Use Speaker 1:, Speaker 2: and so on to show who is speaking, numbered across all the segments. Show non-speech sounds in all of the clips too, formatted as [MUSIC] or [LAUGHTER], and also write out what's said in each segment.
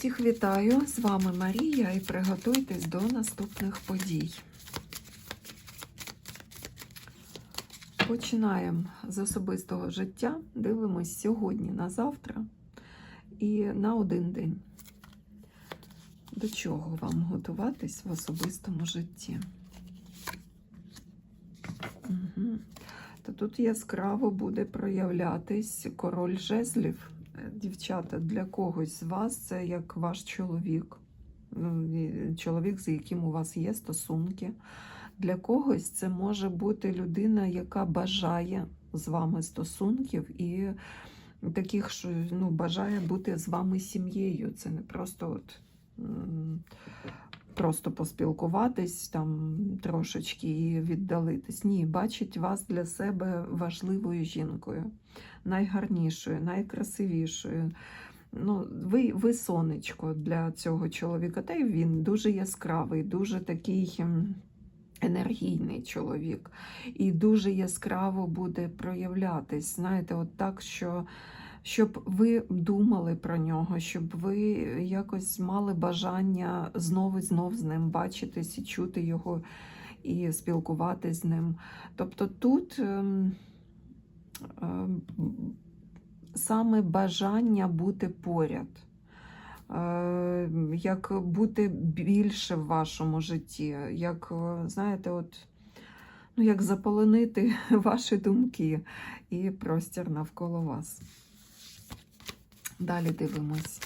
Speaker 1: Всіх вітаю! З вами Марія і приготуйтесь до наступних подій. Починаємо з особистого життя. Дивимось сьогодні на завтра і на один день. До чого вам готуватись в особистому житті? Угу. Та тут яскраво буде проявлятись король жезлів. Дівчата, для когось з вас це як ваш чоловік, ну, чоловік, з яким у вас є стосунки. Для когось це може бути людина, яка бажає з вами стосунків і таких, що ну, бажає бути з вами сім'єю. Це не просто от. Просто поспілкуватись там трошечки і віддалитись. Ні, бачить вас для себе важливою жінкою, найгарнішою, найкрасивішою. Ну, ви, ви сонечко для цього чоловіка. Та й він дуже яскравий, дуже такий енергійний чоловік. І дуже яскраво буде проявлятись. Знаєте, от так, що щоб ви думали про нього, щоб ви якось мали бажання знову і знов з ним бачитись і чути його і спілкуватись з ним. Тобто тут ем, ем, саме бажання бути поряд, е, як бути більше в вашому житті, як, знаєте, от. Ну, як заполонити [LAUGHS] ваші думки і простір навколо вас. Далі дивимось.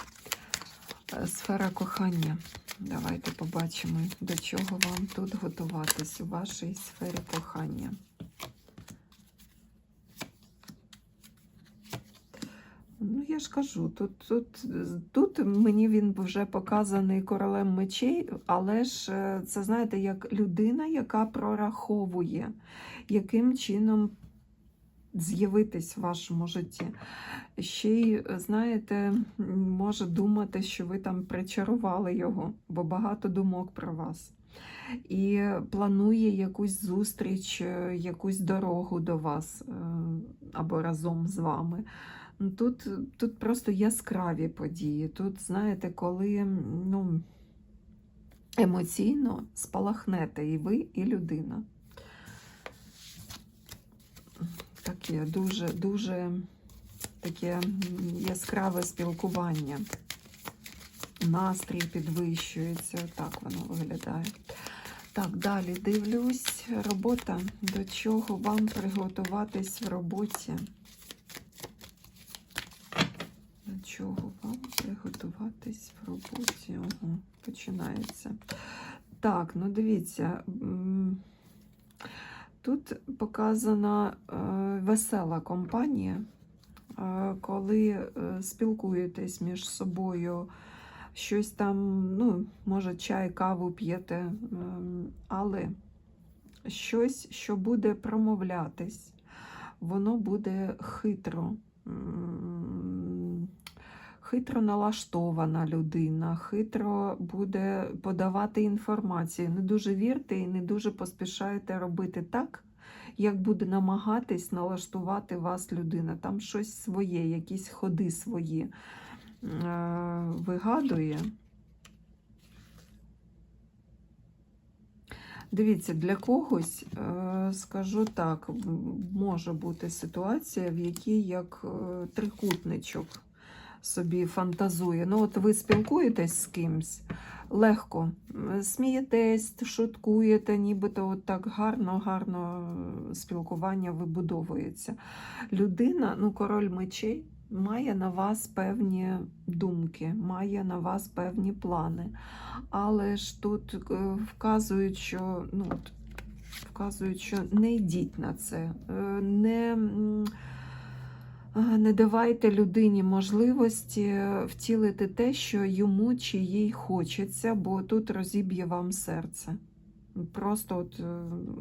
Speaker 1: Е, Сфера кохання. Давайте побачимо, до чого вам тут готуватись у вашій сфері кохання. Ну, я ж кажу, тут, тут, тут мені він вже показаний королем мечей, але ж е, це, знаєте, як людина, яка прораховує, яким чином з'явитись в вашому житті. Ще й, знаєте, може думати, що ви там причарували його, бо багато думок про вас. І планує якусь зустріч, е, якусь дорогу до вас е, або разом з вами. Ну, Тут, тут просто яскраві події. Тут, знаєте, коли ну, емоційно спалахнете і ви, і людина. Таке дуже, дуже таке яскраве спілкування. Настрій підвищується. Так воно виглядає. Так, далі дивлюсь. Робота. До чого вам приготуватись в роботі? До чого вам приготуватись в роботі? Ого, починається. Так, ну дивіться. Тут показана е, весела компанія, е, коли е, спілкуєтесь між собою, щось там, ну, може, чай, каву п'єте, ем, але щось, що буде промовлятись, воно буде хитро. Хитро налаштована людина, хитро буде подавати інформацію. Не дуже вірте і не дуже поспішайте робити так, як буде намагатись налаштувати вас людина. Там щось своє, якісь ходи свої е, вигадує. Дивіться, для когось, е, скажу так, може бути ситуація, в якій як е, трикутничок собі фантазує. Ну, от ви спілкуєтесь з кимсь легко, смієтесь, шуткуєте, нібито от так гарно, гарно е, спілкування вибудовується. Людина, ну, король мечей, має на вас певні думки, має на вас певні плани. Але ж тут е, вказують, що ну, вказують, що не йдіть на це, е, не. Не давайте людині можливості втілити те, що йому чи їй хочеться, бо тут розіб'є вам серце. Просто от е,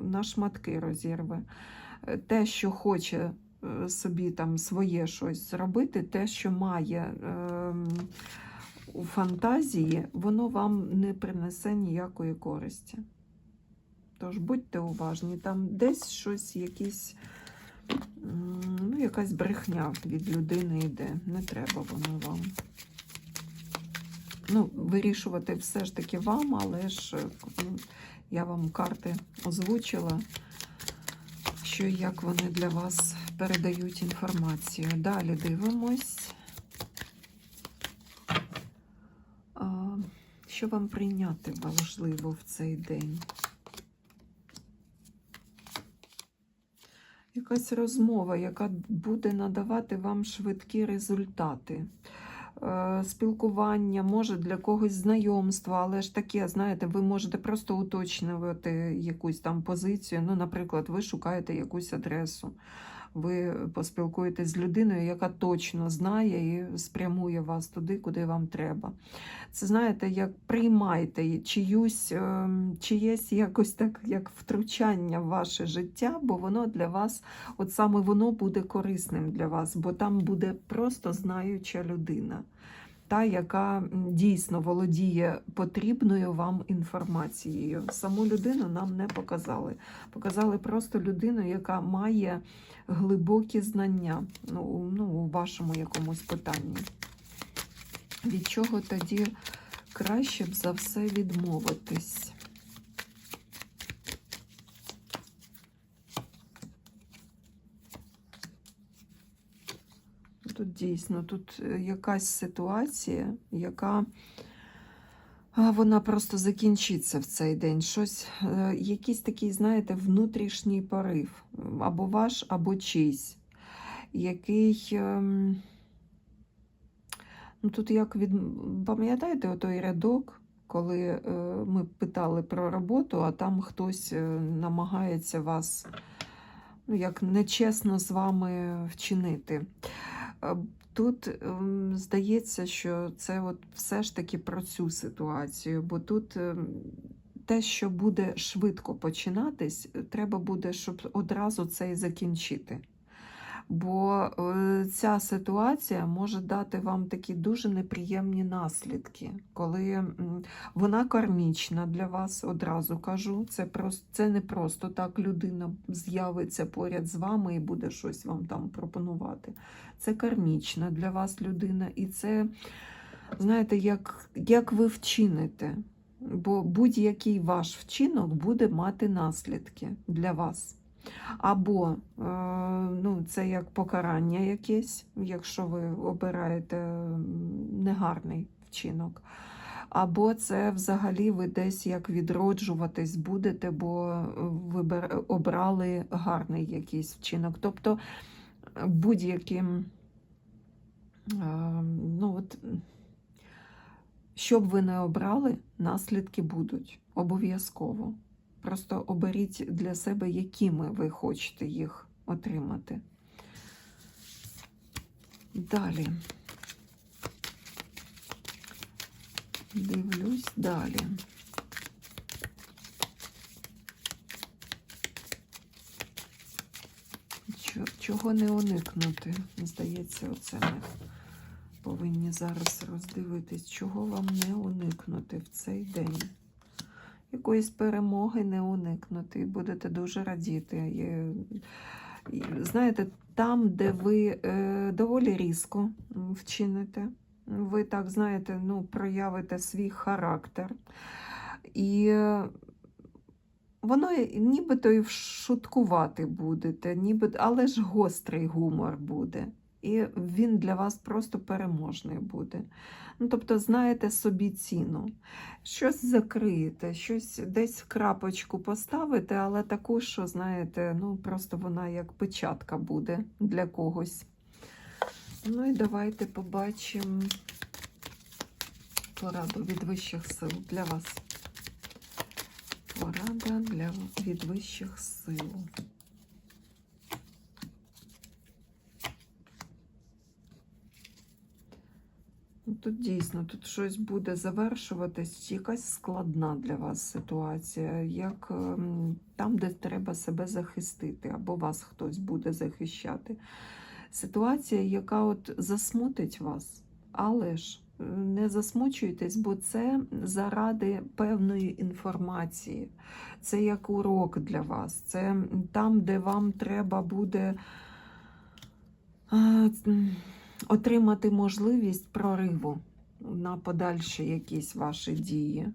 Speaker 1: на шматки розірве. Е, Те, що хоче е, собі там своє щось зробити, те, що має ем, у фантазії, воно вам не принесе ніякої користі. Тож будьте уважні, там десь щось, якісь якась брехня від людини йде. Не треба воно вам. Ну, вирішувати все ж таки вам, але ж ну, я вам карти озвучила, що як вони для вас передають інформацію. Далі дивимось. Що вам прийняти важливо в цей день? Якась розмова, яка буде надавати вам швидкі результати. Е, Спілкування, може для когось знайомства, але ж таке, знаєте, ви можете просто уточнювати якусь там позицію. Ну, наприклад, ви шукаєте якусь адресу. Ви поспілкуєтесь з людиною, яка точно знає і спрямує вас туди, куди вам треба. Це знаєте, як приймайте чиюсь, ем, чиєсь якось так, як втручання в ваше життя, бо воно для вас, от саме воно буде корисним для вас, бо там буде просто знаюча людина. Та, яка дійсно володіє потрібною вам інформацією. Саму людину нам не показали. Показали просто людину, яка має глибокі знання ну, ну, у вашому якомусь питанні. Від чого тоді краще б за все відмовитись? Тут дійсно тут е, якась ситуація, яка вона просто закінчиться в цей день. Щось, е, якийсь такий, знаєте, внутрішній порив, або ваш, або чийсь, який. ем, Ну, тут як від... Пам'ятаєте той рядок, коли е, ми питали про роботу, а там хтось намагається вас ну, як нечесно з вами вчинити. Е, Тут ем, здається, що це от все ж таки про цю ситуацію, бо тут ем, те, що буде швидко починатись, треба буде, щоб одразу це і закінчити. Бо е, ця ситуація може дати вам такі дуже неприємні наслідки, коли вона кармічна для вас, одразу кажу. Це просто це не просто так людина з'явиться поряд з вами і буде щось вам там пропонувати. Це кармічна для вас людина, і це, знаєте, як, як ви вчините. Бо будь-який ваш вчинок буде мати наслідки для вас. Або е, ну, це як покарання якесь, якщо ви обираєте негарний вчинок. Або це взагалі ви десь як відроджуватись будете, бо ви обрали гарний якийсь вчинок. Тобто е, будь-яким, е, ну от, що б ви не обрали, наслідки будуть обов'язково. Просто оберіть для себе, якими ви хочете їх отримати. Далі. Дивлюсь далі. Чого не уникнути? Здається, оце ми повинні зараз роздивитись, чого вам не уникнути в цей день якоїсь перемоги не уникнути, і будете дуже радіти. Знаєте, там, де ви е, доволі різко вчините, ви так знаєте, ну, проявите свій характер. І е, воно нібито і шуткувати будете, ніби, але ж гострий гумор буде. І він для вас просто переможний буде. Ну, тобто, знаєте собі ціну. Щось закриєте, щось десь крапочку поставите, але таку, що, знаєте, ну просто вона як печатка буде для когось. Ну і давайте побачимо пораду від вищих сил для вас. Порада для від вищих сил. Ну, Тут дійсно тут щось буде завершуватись, якась складна для вас ситуація, як ем, там, де треба себе захистити, або вас хтось буде захищати. Ситуація, яка от засмутить вас, але ж е, не засмучуйтесь, бо це заради певної інформації. Це як урок для вас. Це там, де вам треба буде. Отримати можливість прориву. на подальші якісь ваші дії.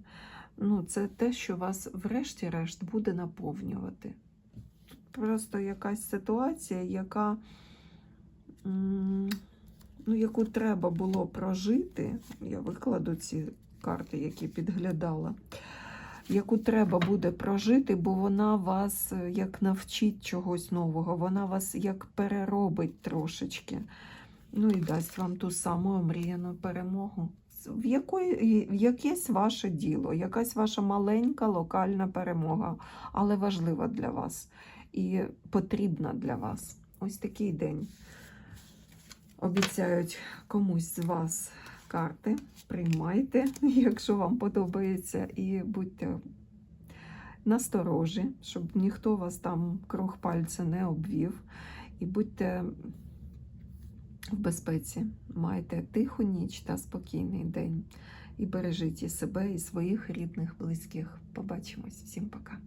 Speaker 1: Ну, це те, що вас, врешті-решт, буде наповнювати. Тут просто якась ситуація, яка, ну, яку треба було прожити. Я викладу ці карти, які підглядала. Яку треба буде прожити, бо вона вас е, як навчить чогось нового, вона вас як переробить трошечки. Ну і дасть вам ту саму омріяну перемогу. В, якої, в якесь ваше діло, якась ваша маленька локальна перемога, але важлива для вас і потрібна для вас. Ось такий день. Обіцяють комусь з вас карти. Приймайте, [LAUGHS] якщо вам подобається, і будьте насторожі, щоб ніхто вас там круг пальця не обвів. І будьте в безпеці. Майте тиху ніч та спокійний день. І бережіть і себе, і своїх рідних, близьких. Побачимось. Всім пока.